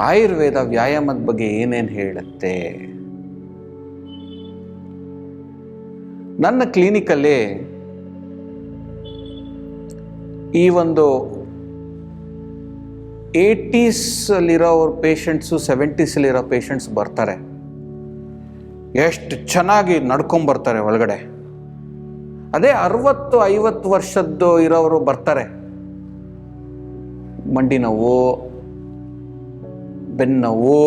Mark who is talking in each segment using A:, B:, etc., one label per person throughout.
A: ಆಯುರ್ವೇದ ವ್ಯಾಯಾಮದ ಬಗ್ಗೆ ಏನೇನು ಹೇಳುತ್ತೆ? ನನ್ನ ಕ್ಲಿನಿಕಲ್ಲಿ ಈ ಒಂದು ಏಯ್ಟೀಸಲ್ಲಿರೋ ಪೇಷಂಟ್ಸು, ಸೆವೆಂಟೀಸಲ್ಲಿರೋ ಪೇಷಂಟ್ಸ್ ಬರ್ತಾರೆ. ಎಷ್ಟು ಚೆನ್ನಾಗಿ ನಡ್ಕೊಂಬರ್ತಾರೆ ಒಳಗಡೆ. ಅದೇ ಅರವತ್ತು, ಐವತ್ತು ವರ್ಷದ್ದು ಇರೋರು ಬರ್ತಾರೆ. ಮಂಡಿ ನೋವು ಬೆನ್ನೋವು,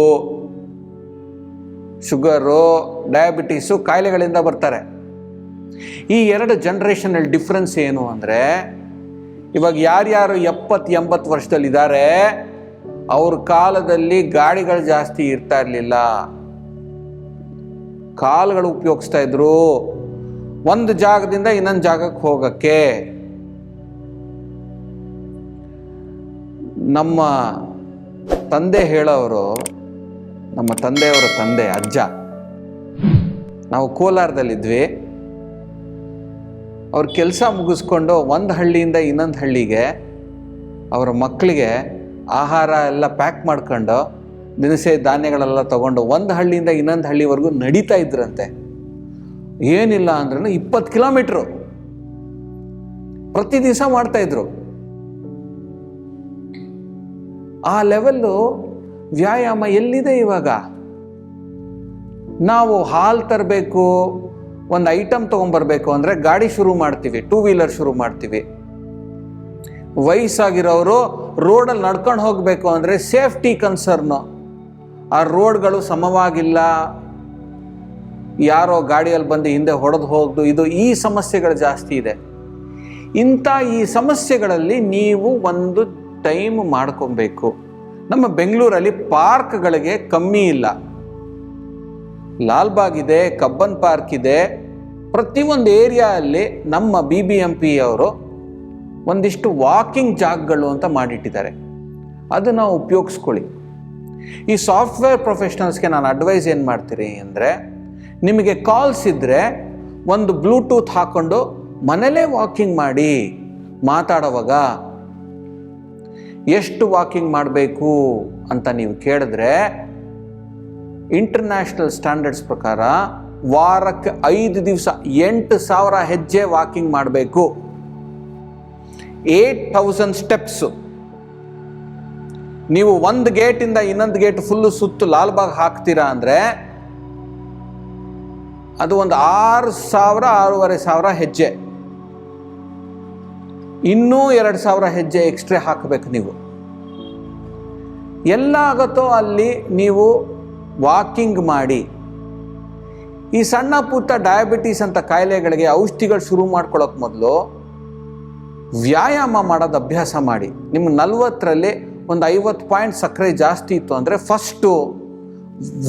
A: ಶುಗರು, ಡಯಾಬಿಟೀಸು ಕಾಯಿಲೆಗಳಿಂದ ಬರ್ತಾರೆ. ಈ ಎರಡು ಜನ್ರೇಷನಲ್ಲಿ ಡಿಫ್ರೆನ್ಸ್ ಏನು ಅಂದರೆ, ಇವಾಗ ಯಾರ್ಯಾರು ಎಪ್ಪತ್ತು ಎಂಬತ್ತು ವರ್ಷದಲ್ಲಿದ್ದಾರೆ, ಅವ್ರ ಕಾಲದಲ್ಲಿ ಗಾಡಿಗಳು ಜಾಸ್ತಿ ಇರ್ತಾ ಇರಲಿಲ್ಲ. ಕಾಲುಗಳು ಉಪಯೋಗಿಸ್ತಾ ಇದ್ರು. ಒಂದು ಜಾಗದಿಂದ ಇನ್ನೊಂದು ಜಾಗಕ್ಕೆ ಹೋಗಕ್ಕೆ. ನಮ್ಮ ತಂದೆ ಹೇಳೋರು ನಮ್ಮ ತಂದೆಯವರ ತಂದೆ, ಅಜ್ಜ. ನಾವು ಕೋಲಾರದಲ್ಲಿದ್ವಿ. ಅವ್ರ ಕೆಲಸ ಮುಗಿಸ್ಕೊಂಡು ಒಂದು ಹಳ್ಳಿಯಿಂದ ಇನ್ನೊಂದು ಹಳ್ಳಿಗೆ ಅವರ ಮಕ್ಕಳಿಗೆ ಆಹಾರ ಎಲ್ಲ ಪ್ಯಾಕ್ ಮಾಡ್ಕೊಂಡು ದಿನಸಿ ಧಾನ್ಯಗಳೆಲ್ಲ ತಗೊಂಡು ಒಂದು ಹಳ್ಳಿಯಿಂದ ಇನ್ನೊಂದು ಹಳ್ಳಿವರೆಗೂ ನಡೀತಾ ಇದ್ರಂತೆ. ಏನಿಲ್ಲ ಅಂದ್ರೂ ಇಪ್ಪತ್ತು ಕಿಲೋಮೀಟ್ರು. ಪ್ರತಿ ದಿವಸ ಮಾಡ್ತಾಯಿದ್ರು ಆ ಲೆವೆಲ್ಲು ವ್ಯಾಯಾಮ ಎಲ್ಲಿದೆ ಇವಾಗ? ನಾವು ಹಾಲು ತರಬೇಕು, ಒಂದು ಐಟಮ್ ತೊಗೊಂಬರ್ಬೇಕು ಅಂದರೆ ಗಾಡಿ ಶುರು ಮಾಡ್ತೀವಿ ಟೂ ವೀಲರ್ ಶುರು ಮಾಡ್ತೀವಿ. ವಯಸ್ಸಾಗಿರೋರು ರೋಡಲ್ಲಿ ನಡ್ಕೊಂಡು ಹೋಗಬೇಕು ಅಂದರೆ ಸೇಫ್ಟಿ ಕನ್ಸರ್ನು ಆ ರೋಡ್ಗಳು ಸಮವಾಗಿಲ್ಲ. ಯಾರೋ ಗಾಡಿಯಲ್ಲಿ ಬಂದು ಹಿಂದೆ ಹೊಡೆದು ಹೋಗ್ದು, ಇದು ಈ ಸಮಸ್ಯೆಗಳು ಜಾಸ್ತಿ ಇದೆ. ಇಂಥ ಈ ಸಮಸ್ಯೆಗಳಲ್ಲಿ ನೀವು ಒಂದು ಟೈಮ್ ಮಾಡ್ಕೊಬೇಕು. ನಮ್ಮ ಬೆಂಗಳೂರಲ್ಲಿ ಪಾರ್ಕ್ಗಳಿಗೆ ಕಮ್ಮಿ ಇಲ್ಲ. ಲಾಲ್ಬಾಗ್ ಇದೆ, ಕಬ್ಬನ್ ಪಾರ್ಕ್ ಇದೆ. ಪ್ರತಿಯೊಂದು ಏರಿಯಾದಲ್ಲಿ ನಮ್ಮ ಬಿ ಬಿ ಎಂ ಪಿ ಅವರು ಒಂದಿಷ್ಟು ವಾಕಿಂಗ್ ಜಾಗಗಳು ಅಂತ ಮಾಡಿಟ್ಟಿದ್ದಾರೆ. ಅದನ್ನು ಉಪಯೋಗಿಸ್ಕೊಳ್ಳಿ. ಈ ಸಾಫ್ಟ್ವೇರ್ ಪ್ರೊಫೆಷನಲ್ಸ್ಗೆ ನಾನು ಅಡ್ವೈಸ್ ಏನು ಮಾಡ್ತೀರಿ ಅಂದರೆ, ನಿಮಗೆ ಕಾಲ್ಸ್ ಇದ್ದರೆ ಒಂದು ಬ್ಲೂಟೂತ್ ಹಾಕ್ಕೊಂಡು ಮನೇಲೇ ವಾಕಿಂಗ್ ಮಾಡಿ ಮಾತಾಡೋವಾಗ ಎಷ್ಟು ವಾಕಿಂಗ್ ಮಾಡಬೇಕು ಅಂತ ನೀವು ಕೇಳಿದ್ರೆ ಇಂಟರ್ನ್ಯಾಷನಲ್ ಸ್ಟ್ಯಾಂಡರ್ಡ್ಸ್ ಪ್ರಕಾರ ವಾರಕ್ಕೆ ಐದು ದಿವಸ ಎಂಟು ಸಾವಿರ ಹೆಜ್ಜೆ ವಾಕಿಂಗ್ ಮಾಡಬೇಕು. ಏಟ್ ಥೌಸಂಡ್ ಸ್ಟೆಪ್ಸು ನೀವು ಒಂದು ಗೇಟಿಂದ ಇನ್ನೊಂದು ಗೇಟ್ ಫುಲ್ಲು ಸುತ್ತು ಲಾಲ್ಬಾಗ್ ಹಾಕ್ತೀರಾ ಅಂದರೆ, ಅದು ಒಂದು ಆರು ಸಾವಿರ, ಆರೂವರೆ ಸಾವಿರ ಹೆಜ್ಜೆ. ಇನ್ನೂ ಎರಡು ಸಾವಿರ ಹೆಜ್ಜೆ ಎಕ್ಸ್ಟ್ರಾ ಹಾಕಬೇಕು ನೀವು. ಎಲ್ಲ ಆಗುತ್ತೋ ಅಲ್ಲಿ ನೀವು ವಾಕಿಂಗ್ ಮಾಡಿ. ಈ ಸಣ್ಣ ಪುಟ್ಟ ಡಯಾಬಿಟೀಸ್ ಅಂತ ಕಾಯಿಲೆಗಳಿಗೆ ಔಷಧಿಗಳು ಶುರು ಮಾಡ್ಕೊಳ್ಳೋಕೆ ಮೊದಲು ವ್ಯಾಯಾಮ ಮಾಡೋದು ಅಭ್ಯಾಸ ಮಾಡಿ. ನಿಮ್ಮ ನಲ್ವತ್ತರಲ್ಲಿ ಒಂದು ಐವತ್ತು ಪಾಯಿಂಟ್ ಸಕ್ಕರೆ ಜಾಸ್ತಿ ಇತ್ತು ಅಂದರೆ ಫಸ್ಟು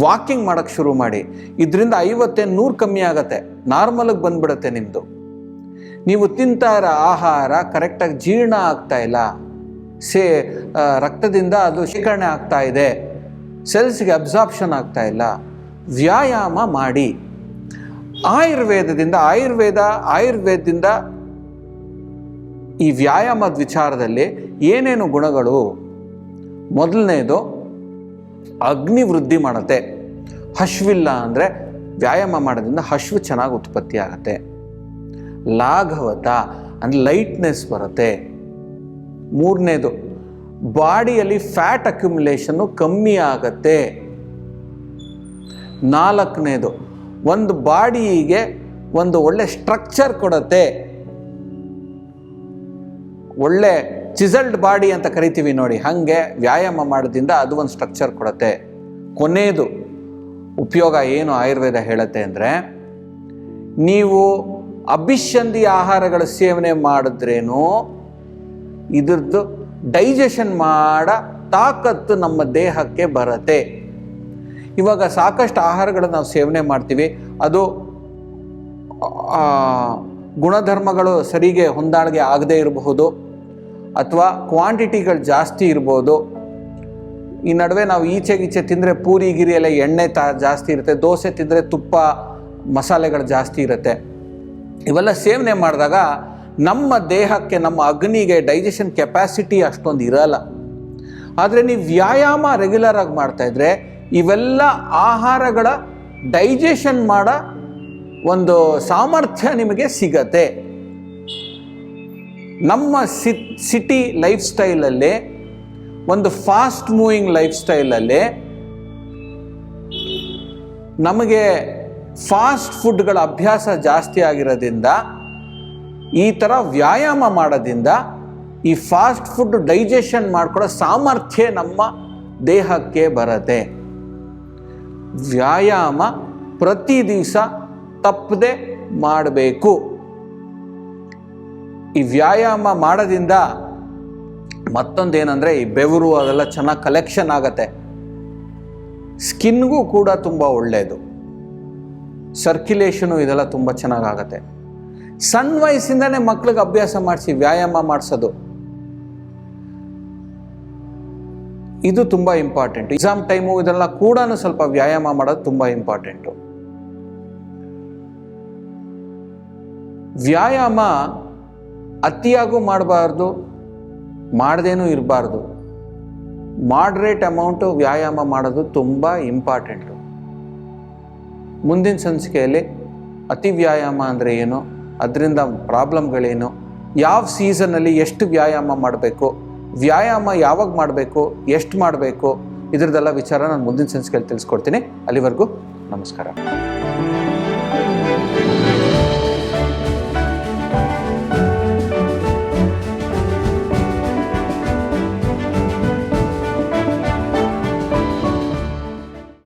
A: ವಾಕಿಂಗ್ ಮಾಡೋಕ್ಕೆ ಶುರು ಮಾಡಿ. ಇದರಿಂದ ಐವತ್ತೇ ನೂರು ಕಮ್ಮಿ ಆಗುತ್ತೆ. ನಾರ್ಮಲಾಗಿ ಬಂದ್ಬಿಡುತ್ತೆ ನಿಮ್ಮದು ನೀವು ತಿಂತಾ ಆಹಾರ, ಕರೆಕ್ಟಾಗಿ ಜೀರ್ಣ ಆಗ್ತಾ ಇಲ್ಲ. ಸೇ ರಕ್ತದಿಂದ ಅದು ಶೇಖರಣೆ ಆಗ್ತಾ ಇದೆ. ಸೆಲ್ಸ್ಗೆ ಅಬ್ಸಾರ್ಪ್ಷನ್ ಆಗ್ತಾ ಇಲ್ಲ. ವ್ಯಾಯಾಮ ಮಾಡಿ. ಆಯುರ್ವೇದದಿಂದ, ಆಯುರ್ವೇದ, ಆಯುರ್ವೇದದಿಂದ ಈ ವ್ಯಾಯಾಮದ ವಿಚಾರದಲ್ಲಿ ಏನೇನು ಗುಣಗಳು? ಮೊದಲನೇದು, ಅಗ್ನಿ ವೃದ್ಧಿ ಮಾಡುತ್ತೆ. ಹಶ್ವಿಲ್ಲ ಅಂದರೆ ವ್ಯಾಯಾಮ ಮಾಡೋದ್ರಿಂದ ಹಶ್ವು ಚೆನ್ನಾಗಿ ಉತ್ಪತ್ತಿ ಆಗುತ್ತೆ. ಲಾಘವತ ಅಂದರೆ ಲೈಟ್ನೆಸ್ ಬರುತ್ತೆ. ಮೂರನೇದು, ಬಾಡಿಯಲ್ಲಿ ಫ್ಯಾಟ್ ಅಕ್ಯುಮುಲೇಷನ್ನು ಕಮ್ಮಿ ಆಗತ್ತೆ. ನಾಲ್ಕನೇದು, ಒಂದು ಬಾಡಿಗೆ ಒಂದು ಒಳ್ಳೆ ಸ್ಟ್ರಕ್ಚರ್ ಕೊಡತ್ತೆ. ಒಳ್ಳೆ ಚಿಸಲ್ಡ್ ಬಾಡಿ ಅಂತ ಕರಿತೀವಿ ನೋಡಿ, ಹಾಗೆ ವ್ಯಾಯಾಮ ಮಾಡೋದ್ರಿಂದ ಅದು ಒಂದು ಸ್ಟ್ರಕ್ಚರ್ ಕೊಡುತ್ತೆ. ಕೊನೆಯದು ಉಪಯೋಗ ಏನು ಆಯುರ್ವೇದ ಹೇಳುತ್ತೆ ಅಂದರೆ, ನೀವು ಅಭಿಷಂಧಿ ಆಹಾರಗಳ ಸೇವನೆ ಮಾಡಿದ್ರೇನು ಇದ್ರದ್ದು ಡೈಜೆಷನ್ ಮಾಡ ತಾಕತ್ತು ನಮ್ಮ ದೇಹಕ್ಕೆ ಬರತ್ತೆ. ಇವಾಗ ಸಾಕಷ್ಟು ಆಹಾರಗಳನ್ನು ನಾವು ಸೇವನೆ ಮಾಡ್ತೀವಿ. ಅದು ಗುಣಧರ್ಮಗಳು ಸರಿಗೆ ಹೊಂದಾಣಿಕೆ ಆಗದೇ ಇರಬಹುದು ಅಥವಾ ಕ್ವಾಂಟಿಟಿಗಳು ಜಾಸ್ತಿ ಇರ್ಬೋದು ಈ ನಡುವೆ ನಾವು ಈಚೆ ಗೀಚೆ ತಿಂದರೆ ಪೂರಿ, ಗಿರಿ ಎಲ್ಲ ಎಣ್ಣೆ ತಾ ಜಾಸ್ತಿ ಇರುತ್ತೆ. ದೋಸೆ ತಿಂದರೆ ತುಪ್ಪ, ಮಸಾಲೆಗಳು ಜಾಸ್ತಿ ಇರುತ್ತೆ. ಇವೆಲ್ಲ ಸೇವನೆ ಮಾಡಿದಾಗ ನಮ್ಮ ದೇಹಕ್ಕೆ, ನಮ್ಮ ಅಗ್ನಿಗೆ ಡೈಜೆಷನ್ ಕೆಪಾಸಿಟಿ ಅಷ್ಟೊಂದು ಇರಲ್ಲ. ಆದರೆ ನೀವು ವ್ಯಾಯಾಮ ರೆಗ್ಯುಲರ್ ಆಗಿ ಮಾಡ್ತಾ ಇದ್ರೆ ಇವೆಲ್ಲ ಆಹಾರಗಳ ಡೈಜೆಷನ್ ಮಾಡೋ ಒಂದು ಸಾಮರ್ಥ್ಯ ನಿಮಗೆ ಸಿಗತ್ತೆ. ನಮ್ಮ ಸಿ ಸಿಟಿ ಲೈಫ್ ಸ್ಟೈಲಲ್ಲಿ ಒಂದು ಫಾಸ್ಟ್ ಮೂವಿಂಗ್ ಲೈಫ್ ಸ್ಟೈಲಲ್ಲಿ ನಮಗೆ ಫಾಸ್ಟ್ ಫುಡ್ಗಳ ಅಭ್ಯಾಸ ಜಾಸ್ತಿ ಆಗಿರೋದ್ರಿಂದ, ಈ ಥರ ವ್ಯಾಯಾಮ ಮಾಡೋದ್ರಿಂದ ಈ ಫಾಸ್ಟ್ ಫುಡ್ ಡೈಜೆಷನ್ ಮಾಡ್ಕೊಳ್ಳೋ ಸಾಮರ್ಥ್ಯ ನಮ್ಮ ದೇಹಕ್ಕೆ ಬರುತ್ತೆ. ವ್ಯಾಯಾಮ ಪ್ರತಿ ದಿವಸ ತಪ್ಪದೆ ಮಾಡಬೇಕು. ಈ ವ್ಯಾಯಾಮ ಮಾಡೋದ್ರಿಂದ ಮತ್ತೊಂದೇನಂದರೆ ಈ ಬೆವರು ಅದೆಲ್ಲ ಚೆನ್ನಾಗಿ ಕಲೆಕ್ಷನ್ ಆಗತ್ತೆ. ಸ್ಕಿನ್ಗೂ ಕೂಡ ತುಂಬ ಒಳ್ಳೆಯದು ಸರ್ಕ್ಯುಲೇಷನು ಇದೆಲ್ಲ ತುಂಬ ಚೆನ್ನಾಗಾಗತ್ತೆ. ಸಣ್ಣ ವಯಸ್ಸಿಂದನೇ ಮಕ್ಳಿಗೆ ಅಭ್ಯಾಸ ಮಾಡಿಸಿ, ವ್ಯಾಯಾಮ ಮಾಡಿಸೋದು. ಇದು ತುಂಬ ಇಂಪಾರ್ಟೆಂಟ್ ಎಕ್ಸಾಮ್ ಟೈಮು ಇದೆಲ್ಲ ಕೂಡ ಸ್ವಲ್ಪ ವ್ಯಾಯಾಮ ಮಾಡೋದು ತುಂಬ ಇಂಪಾರ್ಟೆಂಟು ವ್ಯಾಯಾಮ ಅತಿಯಾಗೂ ಮಾಡಬಾರ್ದು, ಮಾಡದೇನೂ ಇರಬಾರ್ದು. ಮಾಡ್ರೇಟ್ ಅಮೌಂಟು ವ್ಯಾಯಾಮ ಮಾಡೋದು ತುಂಬ ಇಂಪಾರ್ಟೆಂಟು ಮುಂದಿನ ಸಂಚಿಕೆಯಲ್ಲಿ ಅತಿ ವ್ಯಾಯಾಮ ಅಂದರೆ ಏನು? ಅದರಿಂದ ಪ್ರಾಬ್ಲಮ್ಗಳೇನು? ಯಾವ ಸೀಸನಲ್ಲಿ ಎಷ್ಟು ವ್ಯಾಯಾಮ ಮಾಡಬೇಕು? ವ್ಯಾಯಾಮ ಯಾವಾಗ ಮಾಡಬೇಕು? ಎಷ್ಟು ಮಾಡಬೇಕು? ಇದರದೆಲ್ಲ ವಿಚಾರ ನಾನು ಮುಂದಿನ ಸಂಚಿಕೆಯಲ್ಲಿ ತಿಳಿಸ್ಕೊಡ್ತೀನಿ. ಅಲ್ಲಿವರೆಗೂ ನಮಸ್ಕಾರ.